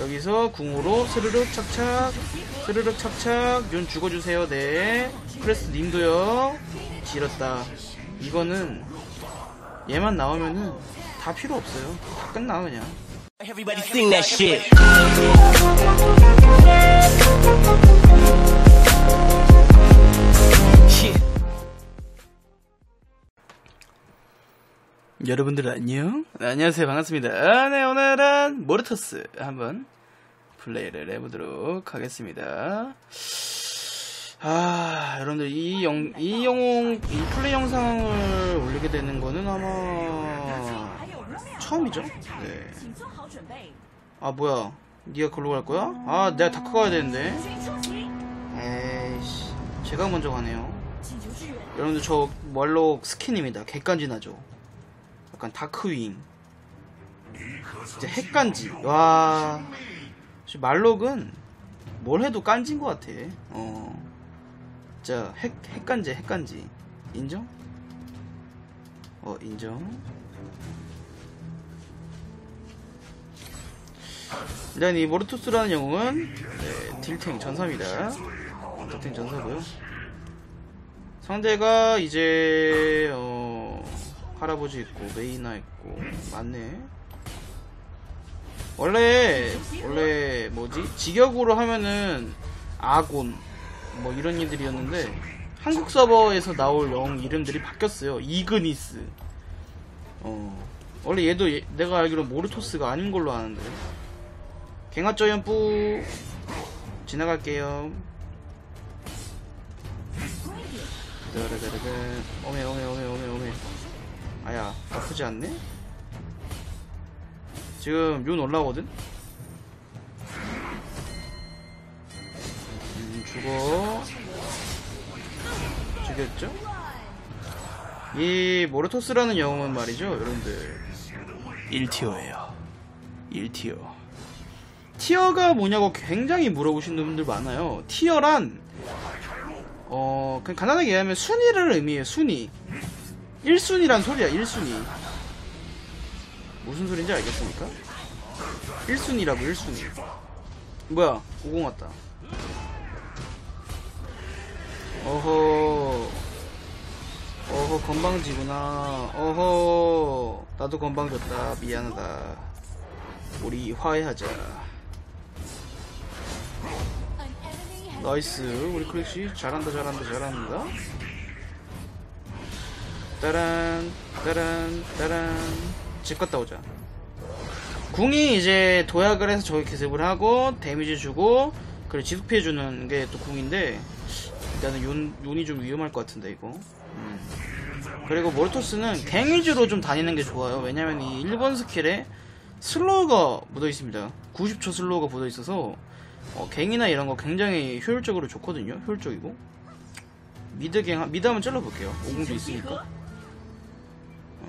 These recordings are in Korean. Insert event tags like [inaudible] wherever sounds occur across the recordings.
여기서 궁으로 스르륵 착착 스르륵 착착 윤 죽어주세요. 네. 크레스 님도요. 지렸다. 이거는 얘만 나오면은 다 필요 없어요. 다 끝나 그냥. Everybody sing that shit. 여러분들 안녕. 네, 안녕하세요. 반갑습니다. 아, 네 오늘은 모르토스 한번 플레이를 해보도록 하겠습니다. 아 여러분들 이 영, 이 영웅 이 플레이 영상을 올리게 되는 거는 아마 처음이죠? 네. 아 뭐야. 니가 글로 갈 거야? 아 내가 다크 가야 되는데. 에이씨 제가 먼저 가네요. 여러분들 저 멀록 스킨입니다. 객관지나죠 약간 다크윙. 이제 핵간지. 와. 역시 말록은 뭘 해도 깐진 것 같아. 어. 진짜 핵, 핵간지 핵간지. 인정? 어 인정. 일단 이 모르투스라는 영웅은 네, 딜탱 전사입니다. 딜탱 전사고요. 상대가 이제 어 할아버지 있고 메이나 있고. 맞네. 원래 원래 뭐지? 직역으로 하면은 아곤 뭐 이런 이들이었는데 한국 서버에서 나올 영웅 이름들이 바뀌었어요. 이그니스. 어. 원래 얘도 얘- 내가 알기로 모르토스가 아닌 걸로 아는데. 갱화쩌연 뿌. 지나갈게요. 따라따라따. 오메 오메 오메 오메 오메 아야 아프지 않네? 지금 윤 올라오거든? 음, 죽어 죽였죠? 이 모르토스라는 영웅은 말이죠 여러분들 1티어예요 1티어 티어가 뭐냐고 굉장히 물어보시는 분들 많아요 티어란 어 그냥 간단하게 얘기하면 순위를 의미해요 순위 1순위란 소리야 1순위. 무슨 소린지 알겠습니까? 1순위라고 1순위. 뭐야 50 왔다. 어허. 어허 건방지구나. 어허. 나도 건방 줬다. 미안하다. 우리 화해하자. 나이스. 우리 크래쉬 잘한다 잘한다 잘한다 따란 따란 따란. 집 갔다 오자. 궁이 이제 도약을 해서 저기 기습을 하고 데미지 주고 그리고 지속 피해 주는 게 또 궁인데 일단은 윤, 윤이 좀 위험할 것 같은데 이거. 음. 그리고 모르토스는 갱 위주로 좀 다니는 게 좋아요. 왜냐면 이 1번 스킬에 슬로우가 묻어 있습니다. 90초 슬로우가 묻어 있어서 어, 갱이나 이런 거 굉장히 효율적으로 좋거든요. 효율적이고. 미드 갱 미드 한번 찔러볼게요. 오공도 있으니까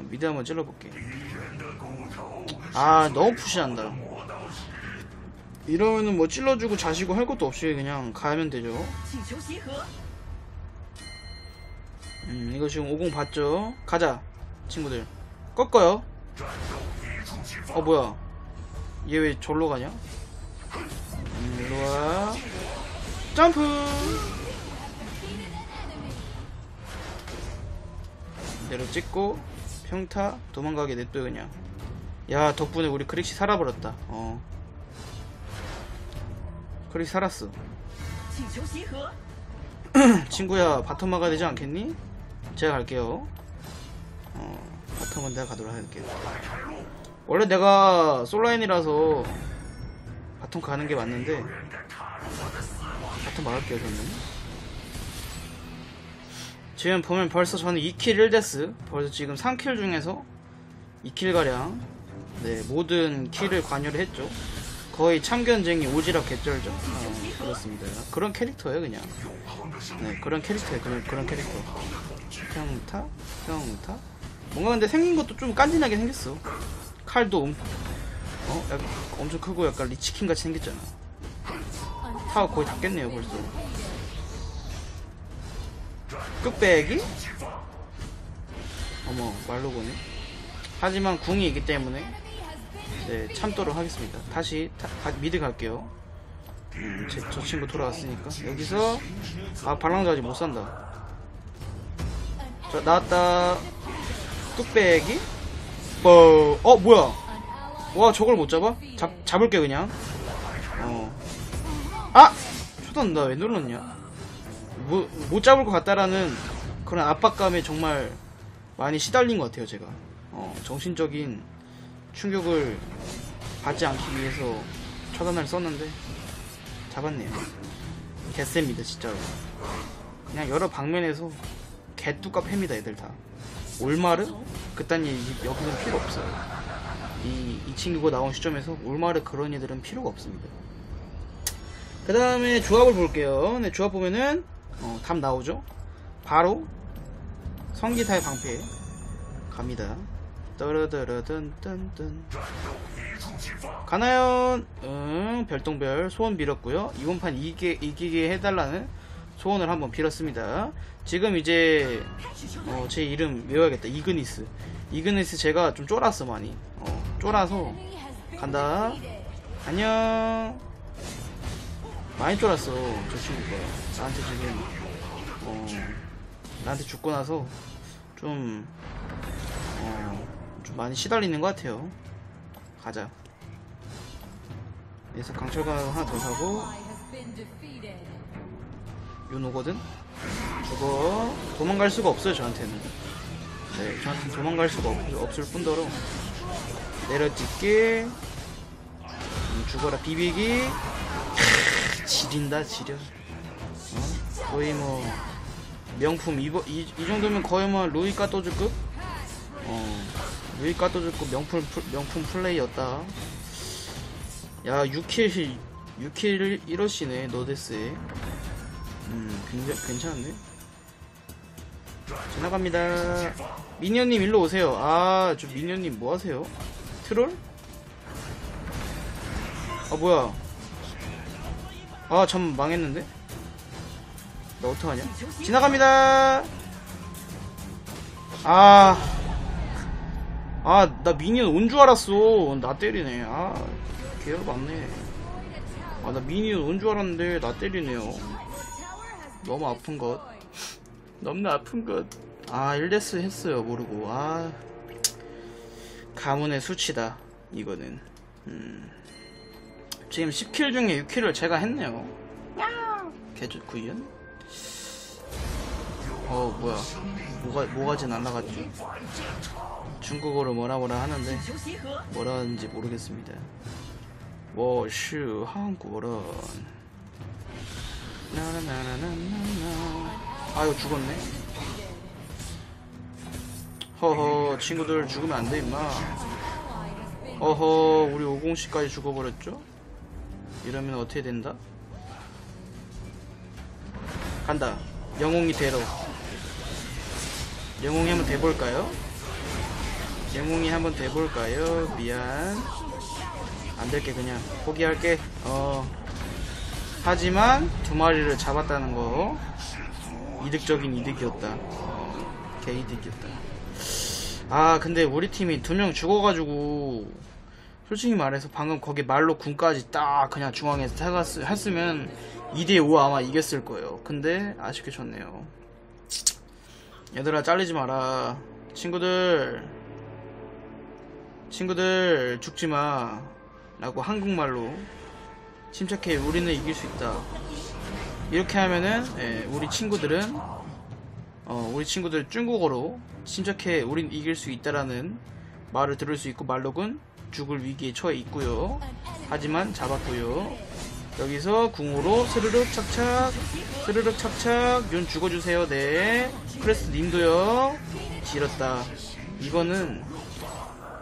어, 미드 한번 찔러볼게. 아, 너무 푸시한다. 이러면은 뭐 찔러주고 자시고 할 것도 없이 그냥 가면 되죠. 음, 이거 지금 50 봤죠? 가자, 친구들. 꺾어요. 어, 뭐야. 얘 왜 절로 가냐? 음, 일로와. 점프! 내려 찍고 평타? 도망가게 냅둬 그냥. 야 덕분에 우리 크릭시 살아버렸다. 어. 크릭시 살았어. [clears throat] 친구야 바텀 막아야 되지 않겠니? 제가 갈게요. 어 바텀은 내가 가도록 할게요. 원래 내가 솔라인이라서 바텀 가는 게 맞는데 바텀 막을게요 저는 지금 보면 벌써 저는 2킬 1데스 벌써 지금 3킬 중에서 2킬 가량 네 모든 킬을 관여를 했죠. 거의 참견쟁이 오지랖 개쩔죠. 어, 그렇습니다. 그런 캐릭터예요 그냥. 네 그런 캐릭터예요 그런, 그런 캐릭터. 평타 평타. 뭔가 근데 생긴 것도 좀 깐진하게 생겼어. 칼도 엄, 어? 약간 엄청 크고 약간 리치킨 같이 생겼잖아. 타워 거의 다 깼네요 벌써 끝배기? 어머 말로 보네 하지만 궁이 있기 때문에 네, 참도록 하겠습니다. 다시 타- 가- 미드 갈게요. 음, 제, 저 친구 돌아왔으니까 여기서 아 발랑도 아직 못 산다. 자 나왔다. 뚝배기. 뭐, 어 뭐야? 와 저걸 못 잡아? 잡 잡을게 그냥. 어. 아! 초단 나 왜 눌렀냐? 뭐, 못 잡을 것 같다라는 그런 압박감에 정말 많이 시달린 것 같아요, 제가. 어, 정신적인 충격을 받지 않기 위해서 처단을 썼는데, 잡았네요. 개쎄입니다, 진짜로. 그냥 여러 방면에서 개뚜까 팹니다, 애들 다. 올마르? 그딴 일 여기는 필요 없어요. 이, 이 친구가 나온 시점에서 올마르 그런 애들은 필요가 없습니다. 그 다음에 조합을 볼게요. 네, 조합 보면은, 어, 답 나오죠? 바로, 성기타의 방패. 갑니다. 떠르르르든뜬뜬. 가나요? 응, 별똥별 소원 빌었고요. 이번 판 이기게, 이기게 해달라는 소원을 한번 빌었습니다. 지금 이제, 어, 제 이름 외워야겠다. 이그니스. 이그니스 제가 좀 쫄았어, 많이. 어, 쫄아서, 간다. 안녕. 많이 쫄았어 저 친구가. 나한테 지금 어 나한테 죽고 나서 좀 어, 좀 많이 시달리는 것 같아요. 가자. 그래서 강철가 하나 더 사고 윤 오거든? 죽어. 도망갈 수가 없어요 저한테는. 네 저한테는 도망갈 수가 없, 없을 뿐더러. 내려찍기 음, 죽어라 비비기 지린다 지려. 어? 거의 뭐 명품 이거 이, 이 정도면 거의 뭐 루이 까또즈급? 어 루이 까또즈급 명품 플- 명품 플레이였다. 야 6킬 6킬 1러시네 너데스에. 음 굉장히 괜찮은데? 지나갑니다. 미니언님 일로 오세요. 아 저 미니언님 뭐 하세요? 트롤? 아 뭐야 아, 참 망했는데? 나 어떡하냐? 지나갑니다! 아. 아, 나 미니언 온 줄 알았어. 나 때리네. 아, 개열 맞네. 아, 나 미니언 온 줄 알았는데, 나 때리네요. 너무 아픈 것. 너무 아픈 것. 아, 1데스 했어요, 모르고. 아. 가문의 수치다, 이거는. 음. 지금 10킬 중에 6킬을 제가 했네요. 개좋구연. 어 뭐야? 뭐가 뭐가지 날라갔죠? 중국어로 뭐라 뭐라 하는데 뭐라 하는지 모르겠습니다. 我是 한국어런. 나나나나나나. 아 이거 죽었네. 허허 친구들 죽으면 안돼 임마. 어허 우리 50씨까지 죽어버렸죠? 이러면 어떻게 된다? 간다. 영웅이 되러. 영웅이 한번 돼볼까요? 영웅이 한번 돼볼까요? 미안. 안 될게 그냥 포기할게. 어. 하지만 두 마리를 잡았다는 거 이득적인 이득이었다. 어, 개이득이었다. 아 근데 우리 팀이 두 명 죽어가지고 솔직히 말해서 방금 거기 말로 군까지 딱 그냥 중앙에서 타갔, 했으면 2대5 아마 이겼을 거예요. 근데 아쉽게 졌네요. 얘들아 잘리지 마라. 친구들 친구들 죽지 마. 라고 한국말로 침착해 우리는 이길 수 있다. 이렇게 하면은 예, 우리 친구들은 어, 우리 친구들 중국어로 침착해 우린 이길 수 있다라는 말을 들을 수 있고 말록은 죽을 위기에 처해 있고요. 하지만 잡았고요. 여기서 궁으로 스르륵 착착 스르륵 착착 윤 죽어주세요. 네. 크레스 님도요. 지렸다. 이거는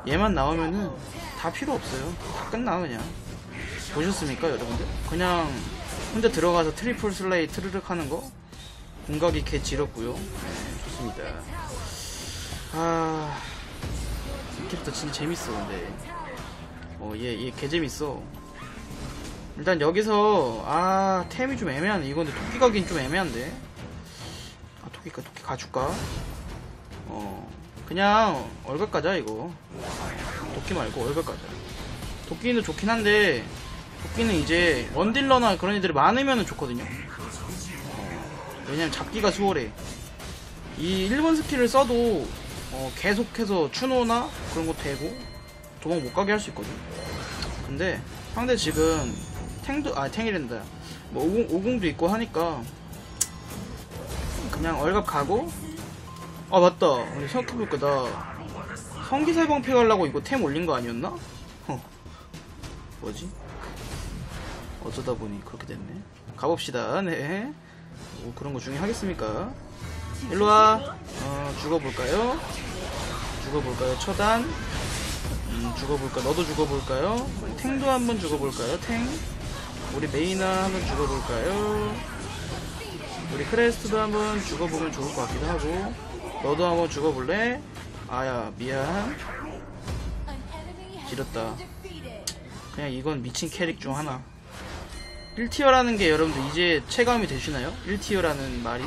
얘만 나오면은 다 필요 없어요. 다 끝나 그냥. 보셨습니까 여러분들? 그냥 혼자 들어가서 트리플 슬레이 트르륵 하는 거 공각이 개 지렸고요. 네, 좋습니다. 아, 이 캐릭터 진짜 재밌어 근데. 어, 얘, 얘 개 재밌어. 일단 여기서 아 템이 좀 애매하네. 이건 근데 토끼 가긴 좀 애매한데. 아 토끼 가 토끼 가줄까? 어, 그냥 얼굴 가자 이거. 도끼 말고 얼굴 가자. 도끼는 좋긴 한데 도끼는 이제 원딜러나 그런 애들이 많으면 좋거든요 어, 왜냐면 잡기가 수월해 이 1번 스킬을 써도 어, 계속해서 추노나 그런 거 되고 도망 못 가게 할 수 있거든 근데 상대 지금 탱도 아 탱이랜다 뭐 오공, 오공도 있고 하니까 그냥 얼갑 가고 아 맞다 우리 생각해볼까 나 성기사방패 가려고 이거 템 올린 거 아니었나? 어. 뭐지? 어쩌다 보니 그렇게 됐네 가봅시다 네 뭐 그런 거 중에 하겠습니까 일로와 어, 죽어볼까요? 죽어볼까요? 처단 음, 죽어볼까? 너도 죽어볼까요? 탱도 한번 죽어볼까요? 탱 우리 메이나 한번 죽어볼까요? 우리 크레스트도 한번 죽어보면 좋을 것 같기도 하고 너도 한번 죽어볼래? 아야 미안 지렸다 그냥 이건 미친 캐릭 중 하나 1티어라는 게 여러분들 이제 체감이 되시나요? 1티어라는 말이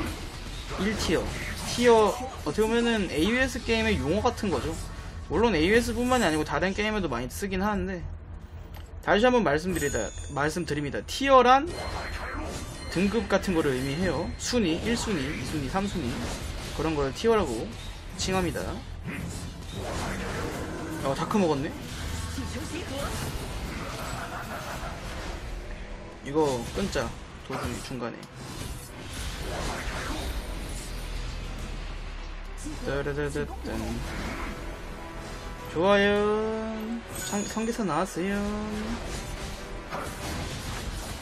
1티어 티어 어떻게 보면은 AOS 게임의 용어 같은 거죠 물론 AOS 뿐만이 아니고 다른 게임에도 많이 쓰긴 하는데 다시 한번 말씀드리다 말씀드립니다. 티어란 등급 같은 거를 의미해요. 순위 1순위 2순위 3순위. 그런 걸 티어라고 칭합니다. 어 다크 먹었네? 이거 끊자. 도중 중간에. 따르르르 좋아요. 상, 성기사 나왔어요.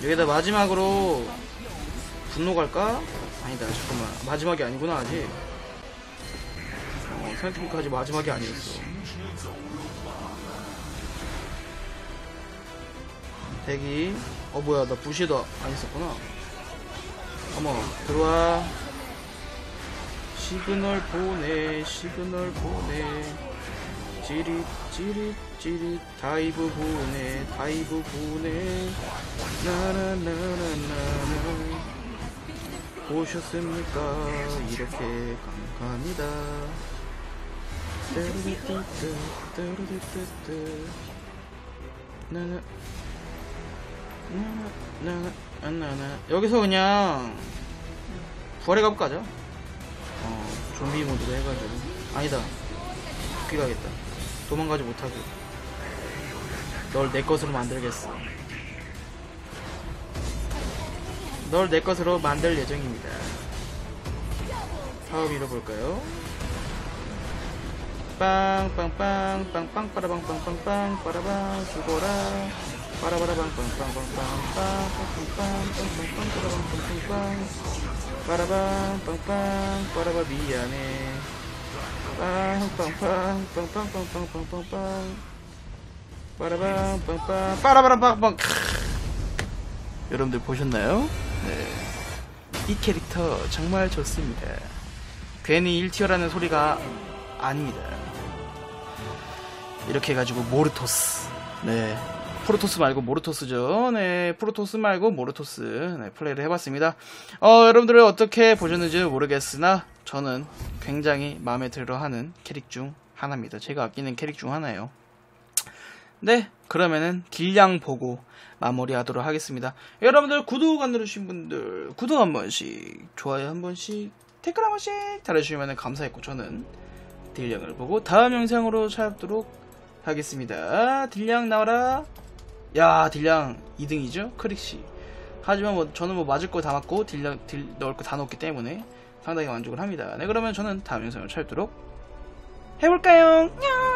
여기다 마지막으로 분노 갈까? 아니다 잠깐만. 마지막이 아니구나 아직. 어, 생각해보니까 아직 마지막이 아니었어. 대기. 어 뭐야 나 부시도 안 했었구나. 어머 들어와. 시그널 보내 시그널 보내 찌릿 찌릿 찌릿 다이브 보내 다이브 보내 나나나나나나. 보셨습니까? 이렇게 감사합니다. 뚜루뚜뚜 뚜루뚜뚜 나나 나나 나나 여기서 그냥 부활해 가볼까 하자 어 좀비 모드로 해가지고. 아니다. 죽기 가겠다 도망가지 못하게 널 내 것으로 만들겠어 널 내 것으로 만들 예정입니다 사업 잃어볼까요? 빵빵빵 빵빵 빠라빵 빵빵빵 빠라빵 죽어라 빠라바라빵 빵빵빵빵 빵빵빵 빠라빵 빵빵빵 빠라빵 빵빵 빠라바 미안해 빵빵빵 빵빵빵빵빵빵빵 빠라빵 빵빵 빠라바람 빵빵 여러분들 보셨나요? 네. 이 캐릭터 정말 좋습니다. 괜히 1티어라는 소리가 아닙니다. 이렇게 해가지고 모르토스. 네. 프로토스 말고 모르토스죠. 네. 프로토스 말고 모르토스. 네. 플레이를 해봤습니다. 어, 여러분들은 어떻게 보셨는지 모르겠으나 저는 굉장히 마음에 들어 하는 캐릭 중 하나입니다. 제가 아끼는 캐릭 중 하나예요. 네, 그러면은 딜량 보고 마무리하도록 하겠습니다. 여러분들 구독 안 누르신 분들 구독 한 번씩, 좋아요 한 번씩, 댓글 한 번씩 달아주시면 감사했고 저는 딜량을 보고 다음 영상으로 찾아뵙도록 하겠습니다. 딜량 나와라. 야, 딜량 2등이죠? 크릭시. 하지만 뭐 저는 뭐 맞을 거 다 맞고 딜량 딜 넣을 거 다 넣었기 때문에 상당히 만족을 합니다. 네, 그러면 저는 다음 영상을 찾도록 해볼까요? 냥!